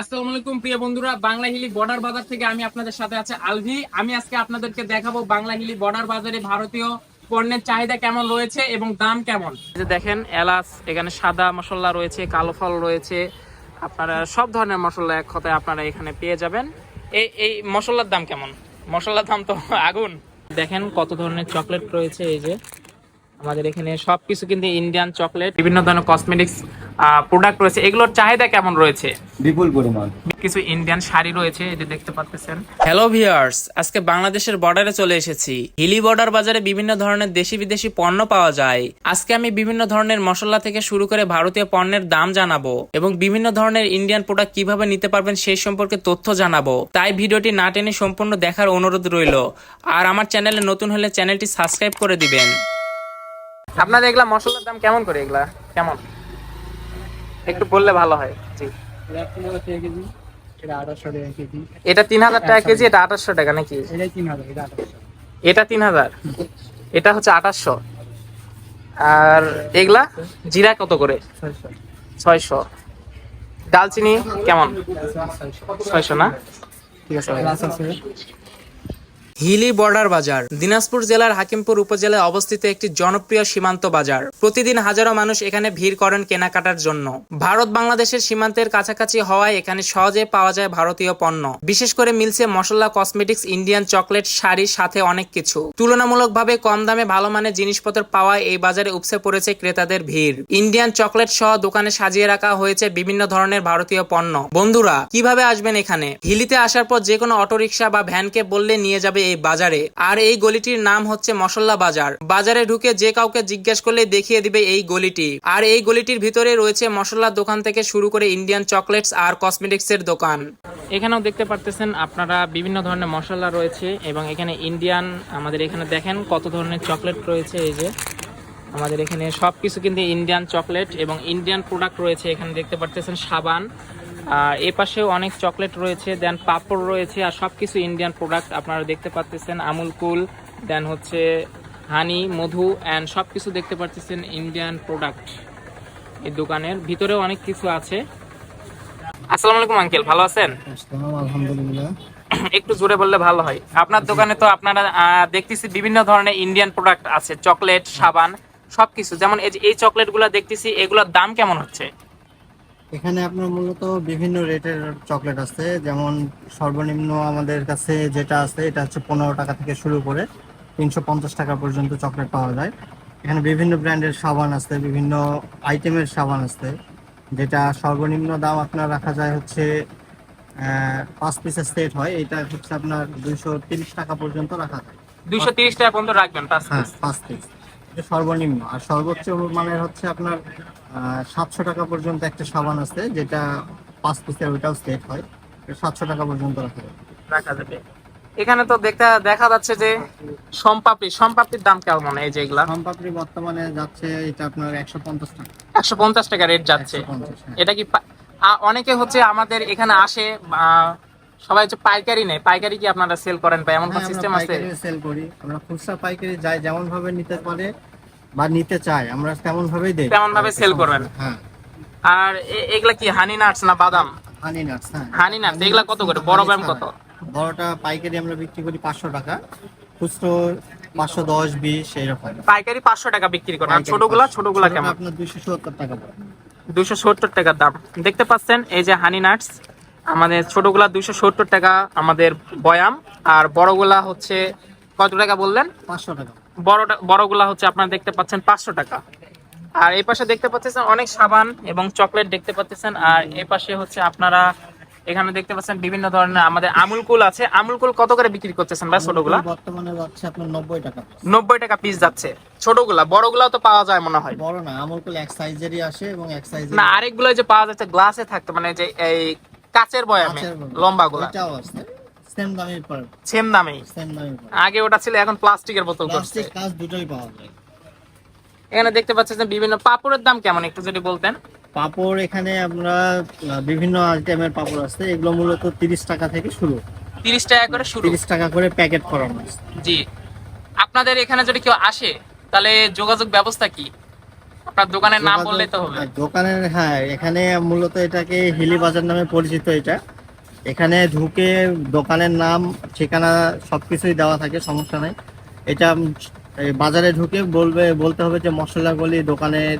আসসালামু আলাইকুম, প্রিয় বন্ধুরা। বাংলা হিলি বর্ডার বাজার থেকে আমি আপনাদের সাথে আছে আলভি। আমি আজকে আপনাদেরকে দেখাবো বাংলা হিলি বর্ডার বাজারে ভারতীয় পণ্যের চাহিদা কেমন রয়েছে এবং দাম কেমন। যে দেখেন, এলাচ, এখানে সাদা মশলা রয়েছে, কালো ফল রয়েছে। আপনারা সব ধরনের মশলা এক কথায় আপনারা এখানে পেয়ে যাবেন। এই এই মশলার দাম কেমন? মশলার দাম তো আগুন। দেখেন কত ধরনের চকলেট রয়েছে, এই যে। আমাদের এখানে সবকিছু কিন্তু ইন্ডিয়ান চকলেট বিভিন্ন ধরনের কসমেটিক্স প্রোডাক্ট রয়েছে। এগুলোর চাহিদা কেমন রয়েছে? বিপুল পরিমাণ। কিছু ইন্ডিয়ান শাড়ি রয়েছে যে দেখতে পাচ্ছেন। হ্যালো ভিউয়ার্স আজকে বাংলাদেশের বর্ডারে চলে এসেছি। হিলি বর্ডার বাজারে বিভিন্ন ধরনের দেশি বিদেশি পণ্য পাওয়া যায়। আজকে আমি বিভিন্ন ধরনের মশলা থেকে শুরু করে ভারতীয় পণ্যের দাম জানাব এবং বিভিন্ন ধরনের ইন্ডিয়ান প্রোডাক্ট কীভাবে নিতে পারবেন সেই সম্পর্কে তথ্য জানাব। তাই ভিডিওটি না টেনে সম্পূর্ণ দেখার অনুরোধ রইল। আর আমার চ্যানেলে নতুন হলে চ্যানেলটি সাবস্ক্রাইব করে দিবেন। আপনাদের এগুলা মশলার দাম কেমন করে এগুলা? কেমন? একটু বললে ভালো হয়। জি। এটা তিন হাজার টাকা কেজি, এটা আঠাশশো টাকা নাকি? এটা তিন হাজার। এটা হচ্ছে আঠাশশো। আর এগুলা জিরা কত করে? ছয়শো। ডালচিনি কেমন? ছয়শো না? হিলি বর্ডার বাজার। দিনাজপুর জেলার হাকিমপুর উপজেলায় অবস্থিত একটি জনপ্রিয় সীমান্ত বাজার। প্রতিদিন হাজারো মানুষ এখানে ভিড় করেন কেনাকাটার জন্য। ভারত বাংলাদেশের সীমান্তের কাছাকাছি হওয়ায় এখানে সহজে পাওয়া যায় ভারতীয় পণ্য। বিশেষ করে মিলছে মশলা, কসমেটিক্স, ইন্ডিয়ান চকলেট, শাড়ি, সাথে অনেক কিছু। তুলনামূলকভাবে কম দামে ভালো মানের জিনিসপত্র পাওয়ায় এই বাজারে উপসে পড়েছে ক্রেতাদের ভিড়। ইন্ডিয়ান চকলেট সহ দোকানে সাজিয়ে রাখা হয়েছে বিভিন্ন ধরনের ভারতীয় পণ্য। বন্ধুরা, কীভাবে আসবেন এখানে? হিলিতে আসার পর যে কোনো অটোরিকশা বা ভ্যানকে বললে নিয়ে যাবে এই বাজারে। আর এই গলিটির নাম হচ্ছে মশলা বাজার। বাজারে ঢুকে যে কাউকে জিজ্ঞেস করলে দেখিয়ে দিবে এই গলিটি। আর এই গলিটির ভিতরে রয়েছে মশলার দোকান থেকে শুরু করে ইন্ডিয়ান চকলেটস আর কসমেটিক্স এর দোকান। এখানেও দেখতে পারতেছেন আপনারা বিভিন্ন ধরনের মশলা রয়েছে এবং এখানে ইন্ডিয়ান আমাদের এখানে দেখেন কত ধরনের চকলেট রয়েছে এই যে। আমাদের এখানে সবকিছু কিন্তু ইন্ডিয়ান চকলেট এবং ইন্ডিয়ান প্রোডাক্ট রয়েছে। এখানে দেখতে পারতেছেন সাবান। আর এ পাশেও অনেক চকলেট রয়েছে দেন পাপড় রয়েছে আর সবকিছু ইন্ডিয়ান প্রোডাক্ট আপনারা দেখতে পাচ্ছেন আমুল কুল দেন হচ্ছে হানি মধু অ্যান্ড সবকিছু দেখতে পাচ্ছেন ইন্ডিয়ান প্রোডাক্ট এই দোকানের। ভিতরেও অনেক কিছু আছে। আসসালামু আলাইকুম আঙ্কেল ভালো আছেন? আলহামদুলিল্লাহ। একটু জোরে বললে ভালো হয়। আপনার দোকানে তো আপনারা আহ, দেখতেছি বিভিন্ন ধরনের ইন্ডিয়ান প্রোডাক্ট আছে চকলেট সাবান সবকিছু। যেমন এই যে এই চকলেটগুলা দেখতেছি এগুলোর দাম কেমন হচ্ছে? এখানে আপনার মূলত বিভিন্ন রেটের চকলেট আছে যেমন সর্বনিম্ন আমাদের কাছে যেটা আছে এটা হচ্ছে পনেরো টাকা থেকে শুরু করে তিনশো পঞ্চাশ টাকা পর্যন্ত চকলেট পাওয়া যায়। এখানে বিভিন্ন ব্র্যান্ডের সাবান আছে বিভিন্ন আইটেমের সাবান আছে যেটা সর্বনিম্ন দাম আপনার রাখা যায় হচ্ছে পাঁচ পিসের সেট হয় এটা হচ্ছে আপনার দুইশো তিরিশ টাকা পর্যন্ত রাখা যায়। দুইশো তিরিশ টাকা পর্যন্ত রাখবেন পাঁচ হ্যাঁ পাঁচ পিস সর্বনিম্ন। আর সর্বোচ্চ মানের হচ্ছে আপনার সাতশো টাকা পর্যন্ত একটা সাবান আছে যেটা পাঁচ পিসের ওইটাও সেট হয়। সাতশো টাকা পর্যন্ত রাখা যাবে। এখানে তো দেখা দেখা যাচ্ছে যে সম্পাপড়ি সম্পাপড়ির দাম কেমন এই যে এগুলা? সম্পাপড়ি বর্তমানে যাচ্ছে এটা আপনার একশো পঞ্চাশ টাকা। একশো পঞ্চাশ টাকা রেট যাচ্ছে। 150, হ্যাঁ। এটা কি অনেকে হচ্ছে আমাদের এখানে আসে সবাই হচ্ছে পাইকারি নেয়। পাইকারি কি আপনারা সেল করেন বা এমন হ্যাঁ, সিস্টেম আমরা আছে? পাইকারি সেল করি। আমরা খুচরা পাইকারি যাই যেমন ভাবে নিতে পারে বা নিতে চায় আমরা তেমন ভাবেই দেই। তেমন ভাবে sell করবেন। হ্যাঁ। আর এগুলা কি হানি নাটস না বাদাম? হানি নাটস হ্যাঁ। হানি নাটস এগুলা কত করে? বড় ব্যাম কত? বড়টা পাইকারি আমরা বিক্রি করি পাঁচশো টাকা। খুচরো পাঁচশো দশ বিশ এইরকম। পাইকারি পাঁচশো টাকা বিক্রি করেন। আর ছোটগুলা ছোটগুলা কেমন? আপনার দুইশো সত্তর টাকা পড়ে দুশো সত্তর টাকার দাম। দেখতে পাচ্ছেন এই যে হানি নাটস আমাদের ছোটগুলা দুশো সত্তর টাকা আমাদের বয়াম। আর বড়গুলা হচ্ছে কত টাকা বললেন? পাঁচশো টাকা। বড়টা বড়গুলা হচ্ছে আপনারা দেখতে পাচ্ছেন পাঁচশো টাকা। আর এই পাশে দেখতে পাচ্ছেন অনেক সাবান এবং চকলেট দেখতে পাচ্ছেন। আর এই পাশে হচ্ছে আপনারা এখানে দেখতে পাচ্ছেন বিভিন্ন ধরনের আমাদের আমুল কুল আছে। আমুল কুল কত করে বিক্রি করতেছেন ভাই ছোটগুলা? বর্তমানে যাচ্ছে আপনার নব্বই টাকা piece। নব্বই টাকা পিস যাচ্ছে। ছোটগুলা বড়গুলাও তো পাওয়া যায় মনে হয়। বড় না আমুলকুল এক সাইজেরই আসে এবং এক সাইজের না আরেকগুলো যে পাওয়া যাচ্ছে গ্লাসে থাকতো মানে যে এই কাচের বয়ামে লম্বা গুলা এটাও আছে। সেম দামের পর সেম দামেই। সেম পর আগে ওটা ছিল এখন প্লাস্টিকের বোতল করছে। প্লাস্টিক কাজ দুটোই পাওয়া যায়। এখানে দেখতে পাচ্ছেন বিভিন্ন পাপড়ের দাম কেমন একটু যদি বলতেন? পাপড় এখানে আমরা বিভিন্ন আইটেমের পাপড় আছে। এগুলো মূলত তিরিশ টাকা থেকে শুরু। তিরিশ টাকা করে শুরু। তিরিশ টাকা করে প্যাকেট করানো জি। আপনাদের এখানে যদি কেউ আসে তাহলে যোগাযোগ ব্যবস্থা কি? আপনার দোকানের নাম বললে তো হবে। দোকানের হ্যাঁ এখানে মূলত এটাকে হিলি বাজার নামে পরিচিত এটা। এখানে ঢুকে দোকানের নাম ঠিকানা সবকিছুই দেওয়া থাকে সমস্যা নাই। এটা বাজারে ঢুকে বলবে বলতে হবে যে মশলা গলি দোকানের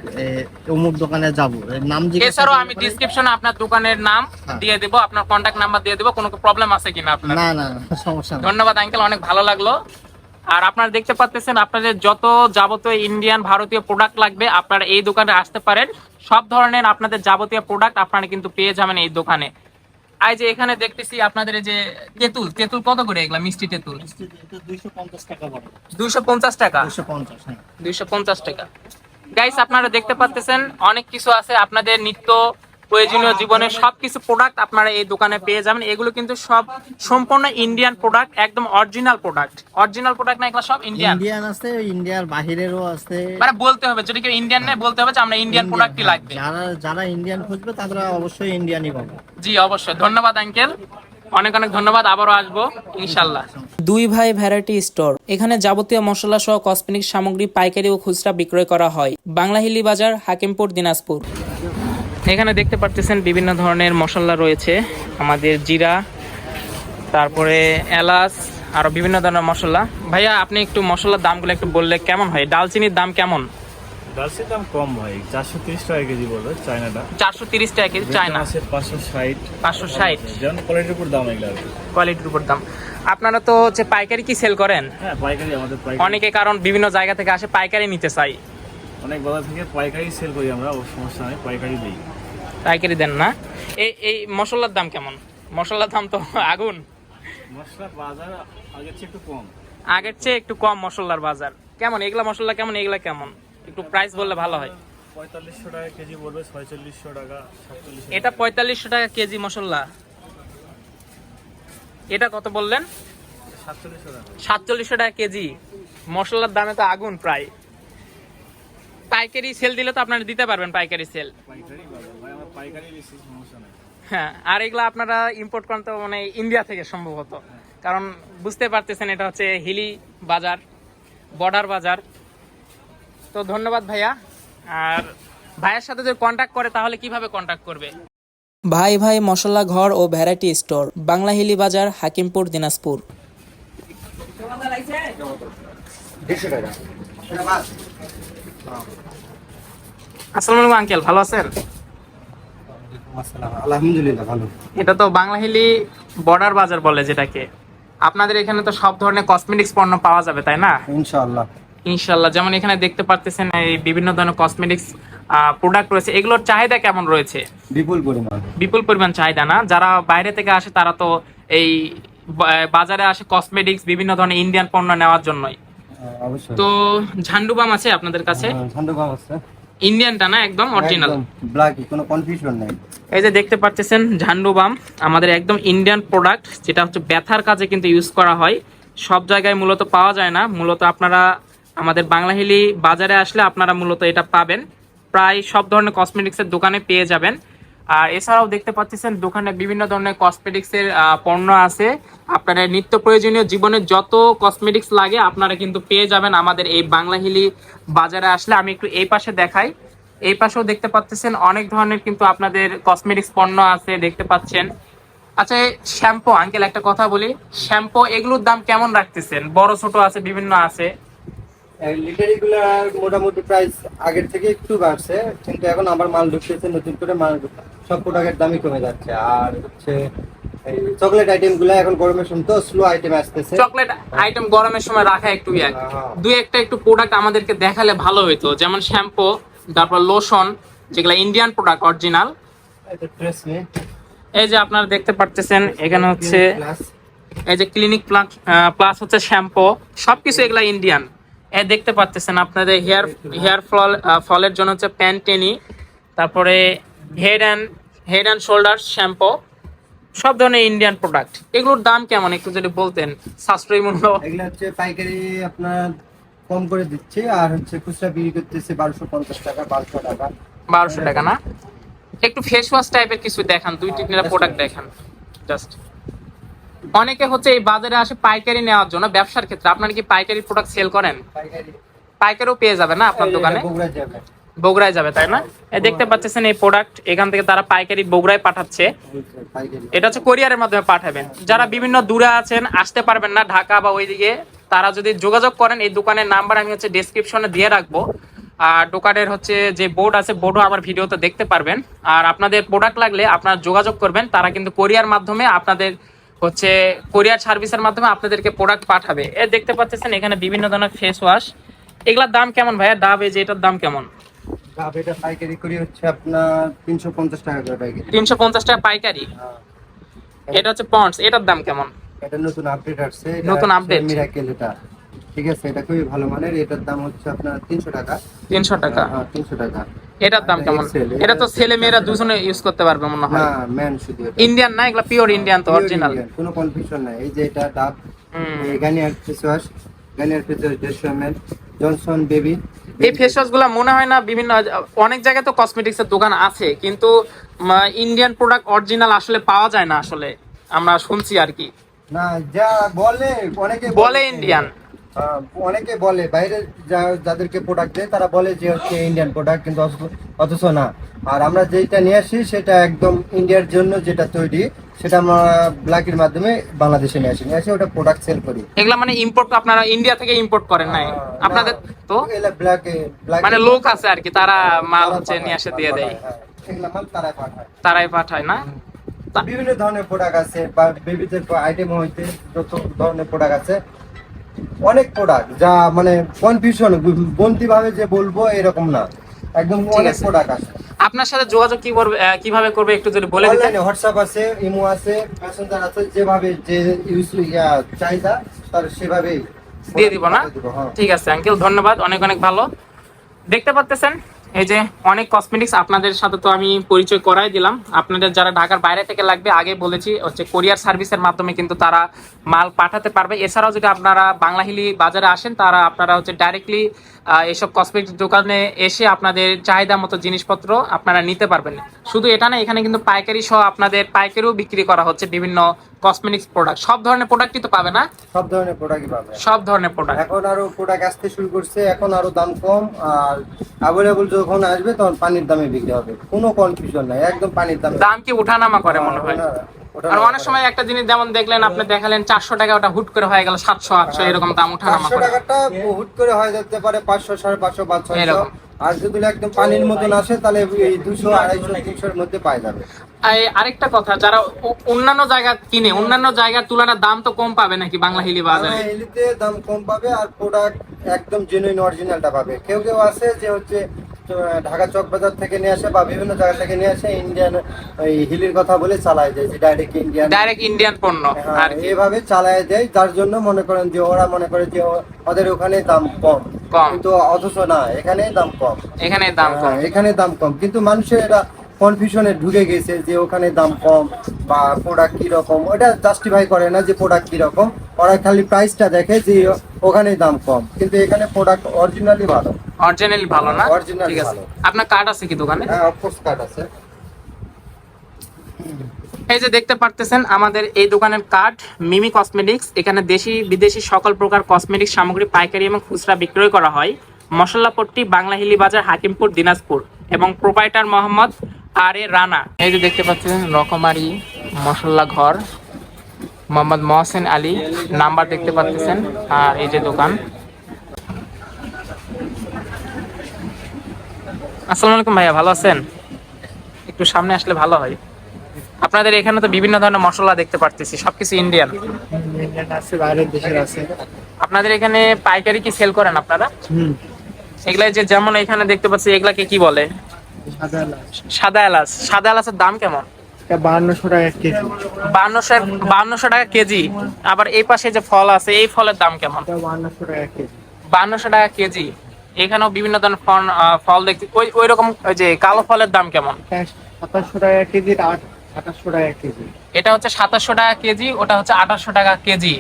অমুক দোকানে যাব। নাম জিজ্ঞাসা এছাড়াও আমি ডিসক্রিপশনে আপনার দোকানের নাম হ্যাঁ। দিয়ে দেবো আপনার কন্ট্যাক্ট নাম্বার দিয়ে দেবো কোনো প্রবলেম আছে কিনা আপনার? না না না, সমস্যা নেই। ধন্যবাদ আঙ্কেল অনেক ভালো লাগল। আর আপনারা দেখতে পাচ্ছেন আপনাদের যত যাবতীয় ইন্ডিয়ান ভারতীয় প্রোডাক্ট লাগবে আপনারা এই দোকানে আসতে পারেন। সব ধরনের আপনাদের যাবতীয় প্রোডাক্ট আপনারা কিন্তু পেয়ে যাবেন এই দোকানে। এই যে এখানে দেখতেছি আপনাদের এই যে তেঁতুল তেঁতুল কত করে এগুলা মিষ্টি তেঁতুল? দুইশো পঞ্চাশ টাকা দুইশো পঞ্চাশ হ্যাঁ। দুইশো পঞ্চাশ টাকা। গাইস আপনারা দেখতে পাচ্ছেন অনেক কিছু আছে আপনাদের নিত্য প্রয়োজনীয় জীবনের সবকিছু প্রোডাক্ট আপনারা এই দোকানে পেয়ে যাবেন। এগুলো কিন্তু সব সম্পূর্ণ ইন্ডিয়ান প্রোডাক্ট একদম অরিজিনাল প্রোডাক্ট অরিজিনাল প্রোডাক্ট না এগুলো সব ইন্ডিয়ান ইন্ডিয়ান আছে ইন্ডিয়ার বাহিরেরও আছে। মানে বলতে হবে যদি কেউ ইন্ডিয়ান নেয় বলতে হবে যে আমরা ইন্ডিয়ান প্রোডাক্টই হ্যাঁ, লাগবে। যারা যারা ইন্ডিয়ান খুঁজবে তারা অবশ্যই ইন্ডিয়ানই পাবে। জি অবশ্যই। ধন্যবাদ আঙ্কেল অনেক অনেক ধন্যবাদ আবারও আসব ইনশাল্লাহ দুই ভাই ভ্যারাইটি স্টোর এখানে যাবতীয় মশলা সহ কসমেটিক সামগ্রী পাইকারি ও খুচরা বিক্রয় করা হয়। বাংলাহিলি বাজার হাকিমপুর দিনাজপুর। এখানে দেখতে পাচ্ছেন বিভিন্ন ধরনের মশলা রয়েছে। আমাদের জিরা তারপরে এলাচ আরও বিভিন্ন ধরনের মশলা। ভাইয়া আপনি একটু মশলার দামগুলো একটু বললে কেমন হয়? ডালচিনির দাম কেমন? ডালসের দাম কম ভাই চারশো তিরিশ টাকা কেজি চায়নাটা। চারশো তিরিশ টাকা কেজি চায়না। পাঁচশো ষাট। পাঁচশো ষাট। যেমন কোয়ালিটির উপর দাম এগুলো কোয়ালিটির উপর দাম। আপনারা তো হচ্ছে পাইকারি কি সেল করেন? হ্যাঁ পাইকারি আমাদের অনেকে কারণ বিভিন্ন জায়গা থেকে আসে পাইকারি নিতে চাই অনেক বাজার থেকে পাইকারি সেল করি আমরা ও সমস্যা নেই পাইকারি দিই। পাইকারি দেন না। এই এই মশলার দাম কেমন? মশলার দাম তো আগুন। বাজার আগের চেয়ে একটু কম। আগের চেয়ে একটু কম মশলার বাজার। কেমন? এগুলা মশলা কেমন? এগুলা কেমন? একটু প্রাইস বললে ভালো হয়। পঁয়তাল্লিশশো টাকা কেজি পড়বে ছয়চল্লিশশো টাকা এটা পঁয়তাল্লিশশো টাকা কেজি মশলা। এটা কত বললেন? সাতচল্লিশশো টাকা। কেজি। মশলার দামে তো আগুন প্রায়। পাইকারি সেল দিলে তো আপনারা দিতে পারবেন পাইকারি সেল হ্যাঁ আর এগুলো আপনারা ইম্পোর্ট করেন তো মানে ইন্ডিয়া থেকে সম্ভবত। কারণ বুঝতে পারতেছেন এটা হচ্ছে হিলি বাজার বর্ডার বাজার। তো ধন্যবাদ ভাইয়া। আর ভাইয়ের সাথে যদি কন্ট্যাক্ট করে তাহলে কীভাবে কন্ট্যাক্ট করবে? ভাই ভাই মশলা ঘর ও ভ্যারাইটি স্টোর বাংলাহিলি বাজার হাকিমপুর দিনাজপুর। আসসালামু আলাইকুম আঙ্কেল ভালো আছেন? আলহামদুলিল্লাহ ভালো। এটা তো বাংলাহিলি বর্ডার বাজার বলে যেটাকে। আপনাদের এখানে তো সব ধরনের কসমেটিক্স পণ্য পাওয়া যাবে তাই না? ইনশাআল্লাহ। ইনশাল্লাহ যেমন এখানে দেখতে পারতেছেন এই বিভিন্ন ধরনের কসমেটিক্স প্রোডাক্ট রয়েছে। এগুলোর চাহিদা কেমন রয়েছে? বিপুল পরিমাণ। বিপুল পরিমাণ চাহিদা না? যারা বাইরে থেকে আসে তারা তো এই বাজারে আসে কসমেটিক্স বিভিন্ন ধরনের ইন্ডিয়ান পণ্য নেওয়ার জন্যই। তো ঝান্ডুবাম আছে আপনাদের কাছে? ঠান্ডা আছে। ইন্ডিয়ানটা না একদম অরিজিনাল ব্ল্যাক কোনো কনফিউশন নাই। এই যে দেখতে পাচ্ছেন ঝান্ডু বাম আমাদের একদম ইন্ডিয়ান প্রোডাক্ট যেটা হচ্ছে ব্যথার কাজে কিন্তু ইউজ করা হয়। সব জায়গায় মূলত পাওয়া যায় না। মূলত আপনারা আমাদের বাংলা হিলি বাজারে আসলে আপনারা মূলত এটা পাবেন। প্রায় সব ধরনের কসমেটিক্সের দোকানে পেয়ে যাবেন। আর এছাড়াও দেখতে পাচ্ছেন দোকানে বিভিন্ন ধরনের কসমেটিক্সের পণ্য আছে। আপনারা নিত্য প্রয়োজনীয় জীবনে যত কসমেটিক্স লাগে আপনারা কিন্তু পেয়ে যাবেন আমাদের এই বাংলাহিলি বাজারে আসলে। আমি একটু এই পাশে দেখাই। এই পাশেও দেখতে পাচ্ছেন অনেক ধরনের কিন্তু আপনাদের কসমেটিক্স পণ্য আছে, দেখতে পাচ্ছেন। আচ্ছা শ্যাম্পু আঙ্কেল একটা কথা বলি। শ্যাম্পু, এগুলোর দাম কেমন রাখতেছেন? বড়, ছোট আছে, বিভিন্ন আছে। লিটারি গুলার মোটামুটি প্রাইস আগের থেকে একটু বাড়ছে কিন্তু এখন আবার মাল ঢুকতেছে নতুন করে মাল সব প্রোডাক্টের দামই কমে যাচ্ছে। আর হচ্ছে চকলেট আইটেমগুলা এখন গরমের সময় তো স্লো আইটেম আসতেছে। চকলেট আইটেম গরমের সময় রাখা একটু ইয়ে হ্যাঁ। দুই একটা একটু প্রোডাক্ট আমাদেরকে দেখালে ভালো হইতো যেমন শ্যাম্পু তারপর লোশন যেগুলো ইন্ডিয়ান প্রোডাক্ট অরিজিনাল এই যে আপনারা দেখতে পারতেছেন এখানে হচ্ছে এই যে ক্লিনিক প্লাস প্লাস হচ্ছে শ্যাম্পু সবকিছু এগুলা ইন্ডিয়ান দেখতে পাচ্ছেন আপনাদের হেয়ার হেয়ার ফল ফলের জন্য হচ্ছে প্যান্টেনি তারপরে Head and Head and Shoulders shampoo সব ধরনের ইন্ডিয়ান প্রোডাক্ট এগুলোর দাম কেমন? একটু যদি বলতেন সাশ্রয়ী মূল্য। এগুলো হচ্ছে পাইকারি আপনার কম করে দিচ্ছে আর হচ্ছে খুচরা বিক্রি করতেছে বারোশো পঞ্চাশ টাকা বারোশো টাকা। বারোশো টাকা না? একটু ফেস ওয়াশ টাইপের কিছু দেখান দুই তিনটা প্রোডাক্ট দেখান জাস্ট অনেকে হচ্ছে এই বাজারে আসে পাইকারি নেওয়ার জন্য ব্যবসার ক্ষেত্রে। আপনারা কি পাইকারি প্রোডাক্ট সেল করেন? পাইকারি। পাইকারিও পেয়ে যাবে না আপনার দোকানে? বগুড়া বগুড়ায় যাবে তাই না? দেখতে পাচ্ছেন এই প্রোডাক্ট এখান থেকে তারা পাইকারি বগুড়ায় পাঠাচ্ছে। এটা হচ্ছে কোরিয়ারের মাধ্যমে পাঠাবেন। যারা বিভিন্ন দূরে আছেন আসতে পারবেন না ঢাকা বা ওইদিকে তারা যদি যোগাযোগ করেন এই দোকানের নাম্বার আমি হচ্ছে ডেসক্রিপশনে দিয়ে রাখব। আর দোকানের হচ্ছে যে বোর্ড আছে বোর্ডও আমার ভিডিওতে দেখতে পারবেন। আর আপনাদের প্রোডাক্ট লাগলে আপনারা যোগাযোগ করবেন তারা কিন্তু কোরিয়ার মাধ্যমে আপনাদের হচ্ছে কোরিয়ার সার্ভিসের মাধ্যমে আপনাদেরকে প্রোডাক্ট পাঠাবে। এ দেখতে পাচ্ছেন এখানে বিভিন্ন ধরনের ফেস ওয়াশ এগুলার দাম কেমন ভাইয়া? ডাব এই যে এটার দাম কেমন? ডাব এটা পাইকারি করি হচ্ছে আপনার তিনশো পঞ্চাশ টাকা করে পাইকারি। তিনশো পঞ্চাশ টাকা পাইকারি? এটা হচ্ছে পন্ডস এটার দাম কেমন? এটা নতুন আপডেট আসছে। নতুন update? মিরাকেল এটা। ঠিক আছে এটা খুবই ভালো মানের। এটার দাম হচ্ছে আপনার তিনশো টাকা। তিনশো টাকা। হ্যাঁ তিনশো টাকা। এটার দাম কেমন? এটা তো ছেলে মেয়েরা দুজনে ইউজ করতে পারবে মনে হয়। না ম্যান শুধু ইন্ডিয়ান না এগুলা পিওর ইন্ডিয়ান তো অরিজিনাল কোনো কনফিউশন নাই। এই যে এটা ডাব Garnier face wash Garnier face wash দেড়শো এম জনসন বেবি এই ফেস ওয়াশগুলা মনে হয় না বিভিন্ন অনেক জায়গায় তো কসমেটিক্স এর দোকান আছে কিন্তু ইন্ডিয়ান প্রোডাক্ট অরিজিনাল আসলে পাওয়া যায় না আসলে। আমরা শুনছি আর কি। না যা বলে অনেকে বলে ইন্ডিয়ান অনেকে বলে বাইরে যাদেরকে প্রোডাক্ট দেয় তারা বলে যে হচ্ছে ইন্ডিয়ান প্রোডাক্ট কিন্তু অথচ- না। আর আমরা যেটা নিয়ে আসি সেটা একদম ইন্ডিয়ার জন্য যেটা তৈরি সেটা আমরা ব্ল্যাকের মাধ্যমে বাংলাদেশে নিয়ে আসি। নিয়ে আসি ওটা প্রোডাক্ট সেল করি। এগুলা মানে ইম্পোর্ট আপনারা ইন্ডিয়া থেকে ইম্পোর্ট করেন নাই। আপনাদের তো? ব্ল্যাক মানে লোক আছে আর কি তারা মাল হচ্ছে নিয়ে এসে দিয়ে দেয়। হ্যাঁ, এগুলা মাল তারা পাঠায়। তারাই পাঠায় না? বিভিন্ন ধরনের প্রোডাক্ট আছে বা বেবিদের আইটেম হইতে যত ধরনের প্রোডাক্ট আছে অনেক প্রোডাক্ট যা মানে কনফিউশন বন্তি ভাবে যে বলব এরকম না। একদম অনেক প্রোডাক্ট আছে। আপনার সাথে যোগাযোগ কি করবে কীভাবে করবে একটু যদি বলে দিতেন? অনলাইনে হোয়াটসঅ্যাপ আছে ইমো আছে মেসেঞ্জার আছে যেভাবে যে ইউজ চাহিদা তার সেভাবেই দিয়ে দিব না? হ্যাঁ। ঠিক আছে আঙ্কেল ধন্যবাদ অনেক অনেক ভালো। দেখতে পাচ্তেছেন এই যে অনেক কসমেটিক্স আপনাদের সাথে তো আমি পরিচয় করাই দিলাম। আপনাদের যারা ঢাকার বাইরে থেকে লাগবে, আগে বলেছি হচ্ছে কোরিয়ার সার্ভিসের মাধ্যমে কিন্তু তারা মাল পাঠাতে পারবে। এছাড়াও যদি আপনারা বাংলাহিলি বাজারে আসেন, তারা আপনারা হচ্ছে ডাইরেক্টলি এইসব কসমেটিক্স দোকানে এসে আপনাদের চাহিদা মতো জিনিসপত্র আপনারা নিতে পারবেন। শুধু এটা না এখানে কিন্তু পাইকারি সহ আপনাদের পাইকারিও বিক্রি করা হচ্ছে বিভিন্ন কসমেটিক্স প্রোডাক্ট সব ধরনের প্রোডাক্টই তো পাবে না? সব ধরনের প্রোডাক্টই পাবে। সব ধরনের প্রোডাক্ট এখন আরও প্রোডাক্ট আসতে শুরু করছে এখন আরও দাম কম আর অ্যাভেলেবল যখন আসবে তখন পানির দামে বিক্রি হবে। কোনো কনফিউশন নাই একদম পানির দাম। দাম কি উঠানামা করে মনে হয়? আর অনেক সময় একটা জিনিস যেমন দেখলেন আপনি দেখালেন চারশো টাকা ওটা হুট করে হয়ে গেল সাতশো আটশো এরকম দাম উঠানামা পাঁচশো করে। টাকাটা হুট করে হয়ে যেতে পারে পাঁচশো সাড়ে পাঁচশো পাঁচ ছয়শো। এরকম। আর যদি একদম পানির মতন আসে তাহলে এই দুশো আড়াইশো তিনশোর মধ্যে পাওয়া যাবে। আরেকটা কথা যারা অন্যান্য জায়গা কিনে অন্যান্য জায়গার তুলনায় দাম তো কম পাবে নাকি বাংলা হিলি বাজারে? হিলিতে দাম কম পাবে আর প্রোডাক্ট একদম জেনুইন অরিজিনালটা পাবে। কেউ কেউ আছে যে হচ্ছে ঢাকা চক বাজার থেকে নিয়ে আসে বা বিভিন্ন জায়গা থেকে নিয়ে আসে ইন্ডিয়ান এই হিলির কথা বলে চালায় যায় যে ডাইরেক্ট ইন্ডিয়ান ডাইরেক্ট ইন্ডিয়ান পণ্য আর কি। এভাবে চালায় দেয় যার জন্য মনে করেন যে ওরা মনে করে যে ওদের ওখানে দাম কম। কম। কিন্তু অথচ না এখানে দাম কম। এখানে দাম কম। হ্যাঁ, এখানে দাম কম। কিন্তু মানুষের এটা কনফিউশনে ঢুকে গেছে যে ওখানে দাম কম বা প্রোডাক্ট কি রকম ওটা জাস্টিফাই করে না যে প্রোডাক্ট কি রকম ওরা খালি প্রাইসটা দেখে যে ওখানে দাম কম। কিন্তু এখানে প্রোডাক্ট অরিজিনালি ভালো। অরিজিনালি ভালো না? ঠিক আছে। আপনার কার্ড আছে কি দোকানে? হ্যাঁ অফকোর্স কার্ড আছে। এই যে দেখতে পারতেছেন আমাদের এই দোকানের কার্ড মিমি কসমেটিক্স এখানে দেশি বিদেশি সকল প্রকার কসমেটিক্স সামগ্রী পাইকারি এবং খুচরা বিক্রয় করা হয়। মশলাপট্টি বাংলাহিলি বাজার হাকিমপুর দিনাজপুর এবং proprietor Mohammad R A Rana. এই যে দেখতে পাচ্ছেন রকমারি মশলা ঘর। মোহাম্মদ মহসেন আলী নাম্বার দেখতে পাচ্ছেন। আর এই যে দোকান। আসসালামু আলাইকুম ভাইয়া, ভালো আছেন? একটু সামনে আসলে ভালো হয়। আপনাদের এখানে তো বিভিন্ন ধরনের মশলা দেখতে পারতেছি, সবকিছু ইন্ডিয়ান আছে বাইরের দেশের আছে আপনাদের এখানে পাইকারি কি সেল করেন আপনারা? এগুলা যে যেমন এখানে দেখতে পাচ্ছি, এগুলাকে কি বলে? সাদা এলাচ। সাদা এলাচের দাম কেমন? টাকা কেজি। আবার এই পাশে যে ফল আছে, এই ফলের দাম কেমন? বান্নশো টাকা কেজি। এখানেও বিভিন্ন ধরনের ফল দেখছি ওই ওই রকম ওই যে কালো ফলের দাম কেমন? সাতাশশো টাকা কেজি আঠাশশো টাকা কেজি। এটা হচ্ছে সাতাশশো টাকা কেজি ওটা হচ্ছে আঠাশশো টাকা কেজি।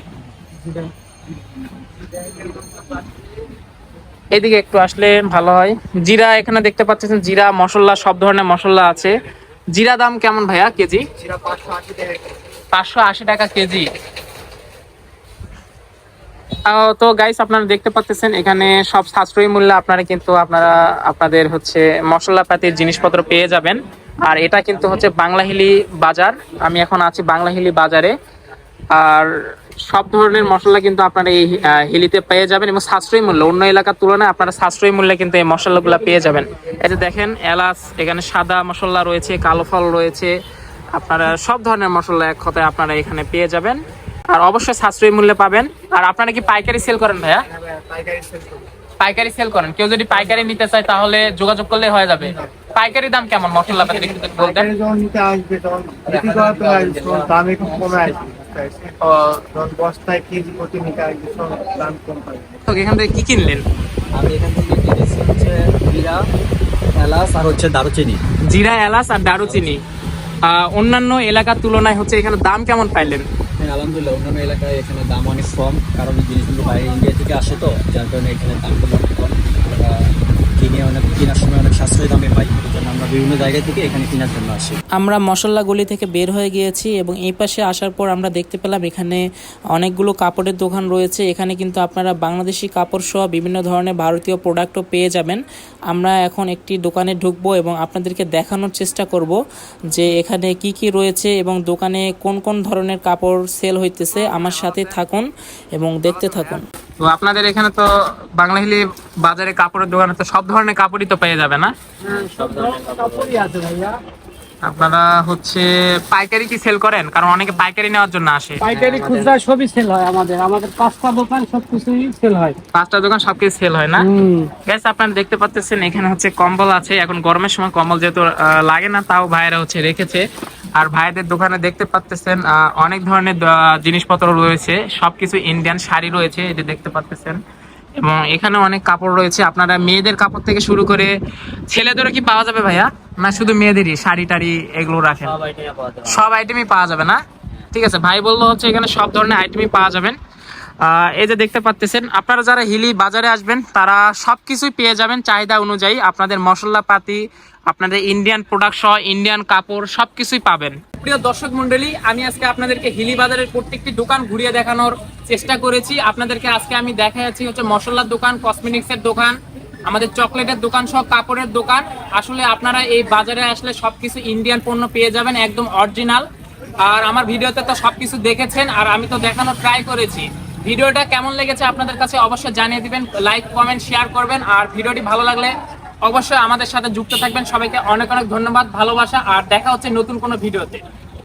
এদিকে একটু আসলে ভালো হয়। জিরা এখানে দেখতে পাচ্ছেন জিরা মশলা সব ধরনের মশলা আছে। জিরা দাম কেমন ভাইয়া কেজি। পাঁচশো আশি টাকা কেজি পাঁচশো আশি টাকা কেজি আহ, তো গাইস আপনারা দেখতে পাচ্ছেন এখানে সব সাশ্রয়ী মূল্যে আপনারা কিন্তু আপনারা, আপনাদের হচ্ছে মশলাপাতির জিনিসপত্র পেয়ে যাবেন। আর এটা কিন্তু হচ্ছে বাংলাহিলি বাজার। আমি এখন আছি বাংলাহিলি বাজারে। আর সব ধরনের মশলা কিন্তু আপনারা এই হিলিতে পেয়ে যাবেন এবং সাশ্রয়ী মূল্য। অন্য এলাকার তুলনায় আপনারা সাশ্রয়ী মূল্যে কিন্তু এই মশলাগুলো পেয়ে যাবেন। এই যে দেখেন, এলাচ, এখানে সাদা মশলা রয়েছে, কালো ফল রয়েছে। আপনারা সব ধরনের মশলা এক কথায় আপনারা এখানে পেয়ে যাবেন। আর অবশ্যই সাশ্রয়ী মূল্যে পাবেন। আর আপনারা কি পাইকারি সেল করেন ভাইয়া? পাইকারি সেল করেন। কেউ যদি পাইকারি নিতে চায় তাহলে যোগাযোগ করলে হয়ে যাবে। পাইকারি দাম কেমন? মশলা পাতি একটু বলতেন। দাম একটু কমে আসবে। কেজি প্রতি নিতে আসবে তখন দাম কম পাবে। তো এখান থেকে কি কিনলেন? আমি এখান থেকে কিনেছি হচ্ছে জিরা এলাচ আর হচ্ছে দারুচিনি। জিরা এলাচ আর দারুচিনি। আহ, অন্যান্য এলাকার তুলনায় হচ্ছে এখানে দাম কেমন পাইলেন? আলহামদুলিল্লাহ, অন্যান্য এলাকায় এখানে দাম অনেক কম, কারণ জিনিসগুলো বাইরে ইন্ডিয়া থেকে আসে তো, যার কারণে এখানে দামগুলো অনেক কম। আমরা জায়গা থেকে মশলা গলি থেকে বের হয়ে গিয়েছি এবং এই পাশে আসার পর আমরা দেখতে পেলাম এখানে অনেকগুলো কাপড়ের দোকান রয়েছে। এখানে কিন্তু আপনারা বাংলাদেশি কাপড় সহ বিভিন্ন ধরনের ভারতীয় প্রোডাক্টও পেয়ে যাবেন। আমরা এখন একটি দোকানে ঢুকবো এবং আপনাদেরকে দেখানোর চেষ্টা করব যে এখানে কি কি রয়েছে এবং দোকানে কোন কোন ধরনের কাপড় সেল হইতেছে। আমার সাথে থাকুন এবং দেখতে থাকুন। তো আপনাদের এখানে তো বাংলাহিলি বাজারে কাপড়ের দোকানে তো সব ধরনের কাপড়ই তো পেয়ে যাবে না? আপনারা হচ্ছে পাইকারি কি সেল করেন? কারণ অনেকে পাইকারি নেওয়ার জন্য আসে। পাইকারি খুচরা সবই সেল হয় আমাদের। আমাদের পাঁচটা দোকান সবকিছুই সেল হয়। পাঁচটা দোকান সবকিছু সেল হয় না? গ্যাস আপনারা দেখতে পাচ্ছেন এখানে হচ্ছে কম্বল আছে। এখন গরমের সময় কম্বল যেহেতু লাগে না তাও ভাইয়েরা হচ্ছে রেখেছে। আর ভাইদের দোকানে দেখতে পাচ্ছেন অনেক ধরনের জিনিসপত্র রয়েছে। সবকিছু ইন্ডিয়ান শাড়ি রয়েছে এই যে দেখতে পাচ্ছেন এবং এখানে অনেক কাপড় রয়েছে। আপনারা মেয়েদের কাপড় থেকে শুরু করে ছেলেদেরও কি পাওয়া যাবে ভাইয়া? না শুধু মেয়েদেরই শাড়ি টাড়ি এগুলো রাখেন। সব আইটেমই পাওয়া যাবে। না? ঠিক আছে ভাই বলল হচ্ছে এখানে সব ধরনের আইটেমই পাওয়া যাবেন। আহ, এই যে দেখতে পাচ্ছেন আপনারা যারা হিলি বাজারে আসবেন তারা সবকিছুই পেয়ে যাবেন চাহিদা অনুযায়ী। আপনাদের মশলাপাতি আপনাদের ইন্ডিয়ান প্রোডাক্ট সহ ইন্ডিয়ান কাপড় সবকিছুই পাবেন। প্রিয় দর্শক মন্ডলী আমি আজকে আপনাদেরকে হিলি বাজারের প্রত্যেকটি দোকান ঘুরিয়ে দেখানোর চেষ্টা করেছি। আপনাদেরকে আজকে আমি দেখা যাচ্ছি হচ্ছে মশলার দোকান কসমেটিক্সের দোকান, আমাদের চকলেটের দোকান সহ কাপড়ের দোকান। আসলে আপনারা এই বাজারে আসলে সবকিছু ইন্ডিয়ান পণ্য পেয়ে যাবেন, একদম অরিজিনাল আর আমার ভিডিওতে তো সবকিছু দেখেছেন, আর আমি তো দেখানোর ট্রাই করেছি। ভিডিওটা কেমন লেগেছে আপনাদের কাছে অবশ্যই জানিয়ে দিবেন লাইক কমেন্ট শেয়ার করবেন। আর ভিডিওটি ভালো লাগলে অবশ্যই আমাদের সাথে যুক্ত থাকবেন। সবাইকে অনেক অনেক ধন্যবাদ, ভালোবাসা, আর দেখা হচ্ছে নতুন কোনো ভিডিওতে।